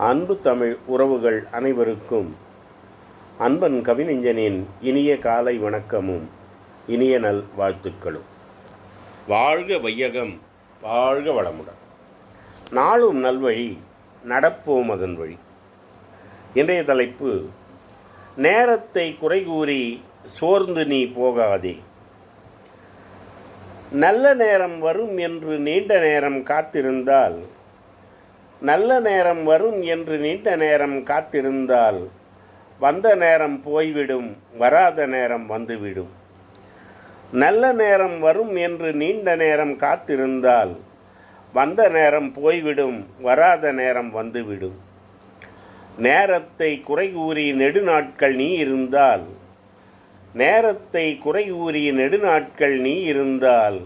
அன்பு தமிழ் உறவுகள் அனைவருக்கும் அன்பன் கவிஞனின் இனிய காலை வணக்கமும் இனிய நல் வாழ்த்துக்களும். வாழ்க வையகம் வாழ்க வளமுடன். நாளும் நல்வழி நடப்போம் அதன் வழி. இன்றைய தலைப்பு நேரத்தை குறை கூறி சோர்ந்து நீ போகாதே. நல்ல நேரம் வரும் என்று நீண்ட நேரம் காத்திருந்தால் நல்ல நேரம் வரும் என்று நீண்ட நேரம் காத்திருந்தால் வந்த நேரம் போய்விடும் வராத நேரம் வந்துவிடும். நல்ல நேரம் வரும் என்று நீண்ட நேரம் காத்திருந்தால் வந்த நேரம் போய்விடும் வராத நேரம் வந்துவிடும். நேரத்தை குறை கூறி நெடுநாட்கள் நீ இருந்தால் நேரத்தை குறை கூறி நெடுநாட்கள் நீ இருந்தால்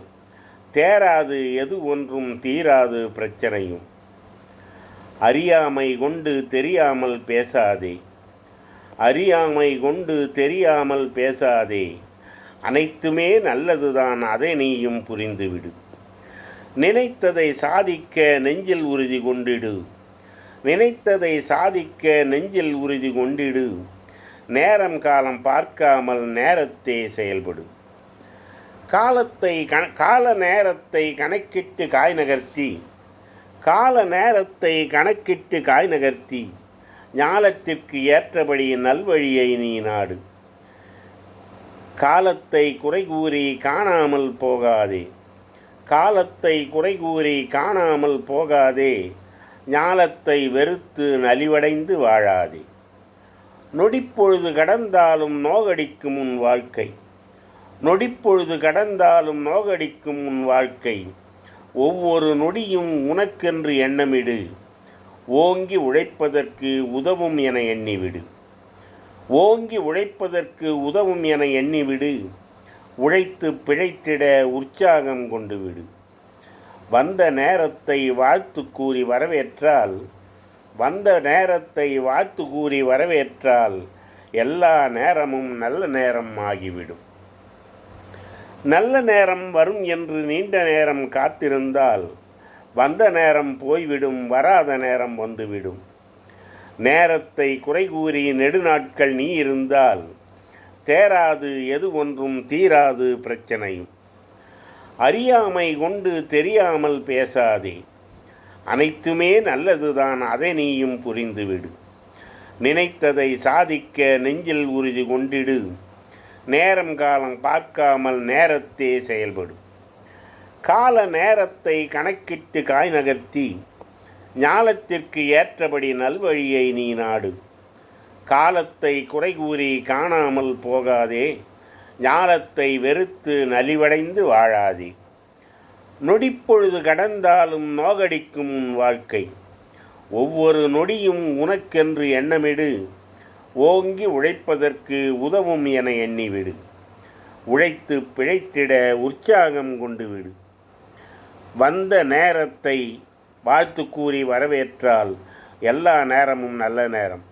தேராது எது ஒன்றும் தீராது பிரச்சனையும். அறியாமை கொண்டு தெரியாமல் பேசாதே. அறியாமை கொண்டு தெரியாமல் பேசாதே. அனைத்துமே நல்லதுதான் அதை நீயும் புரிந்துவிடு. நினைத்ததை சாதிக்க நெஞ்சில் உறுதி கொண்டிடு. நினைத்ததை சாதிக்க நெஞ்சில் உறுதி கொண்டிடு. நேரம் காலம் பார்க்காமல் நேரத்தே செயல்படும் காலத்தை கண கால நேரத்தை கணக்கிட்டு காய் நகர்த்தி கால நேரத்தை கணக்கிட்டு காய் நகர்த்தி ஞாலத்திற்கு ஏற்றபடி நல்வழியை நீ நாடு. காலத்தை குறை கூறி காணாமல் போகாதே. காலத்தை குறை கூறி காணாமல் போகாதே. ஞாலத்தை வெறுத்து நலிவடைந்து வாழாதே. நொடிப்பொழுது கடந்தாலும் நோகடிக்கும் உன் வாழ்க்கை. நொடிப்பொழுது கடந்தாலும் நோகடிக்கும் உன் வாழ்க்கை. ஒவ்வொரு நொடியும் உனக்கென்று எண்ணமிடு. ஓங்கி உழைப்பதற்கு உதவும் என எண்ணிவிடு. ஓங்கி உழைப்பதற்கு உதவும் என எண்ணிவிடு. உழைத்து பிழைத்திட உற்சாகம் கொண்டு விடு வந்த நேரத்தை வாழ்த்து கூறி வரவேற்றால் வந்த நேரத்தை வாழ்த்து கூறி வரவேற்றால் எல்லா நேரமும் நல்ல நேரம் ஆகிவிடும். நல்ல நேரம் வரும் என்று நீண்ட நேரம் காத்திருந்தால் வந்த நேரம் போய்விடும் வராத நேரம் வந்துவிடும். நேரத்தை குறை கூறி நெடுநாட்கள் நீ இருந்தால் தேராது எது ஒன்றும் தீராது பிரச்சனையும் அறியாமை கொண்டு தெரியாமல் பேசாதே. அனைத்துமே நல்லதுதான் அதை நீயும் புரிந்துவிடு. நினைத்ததை சாதிக்க நெஞ்சில் உறுதி கொண்டிடு. நேரம் காலம் பார்க்காமல் நேரத்தே செயல்படும். கால நேரத்தை கணக்கிட்டு காய் நகர்த்தி ஞாலத்திற்கு ஏற்றபடி நல்வழியை நீ நாடு. காலத்தை குறை கூறி காணாமல் போகாதே ஞாலத்தை வெறுத்து நலிவடைந்து வாழாதே. நொடிப்பொழுது கடந்தாலும் நோகடிக்கும் வாழ்க்கை. ஒவ்வொரு நொடியும் உனக்கென்று எண்ணமிடு. ஓங்கி உழைப்பதற்கு உதவும் என எண்ணிவிடு உழைத்து பிழைத்திட உற்சாகம் கொண்டு விடு. வந்த நேரத்தை வாழ்த்து கூறி வரவேற்றால் எல்லா நேரமும் நல்ல நேரம்.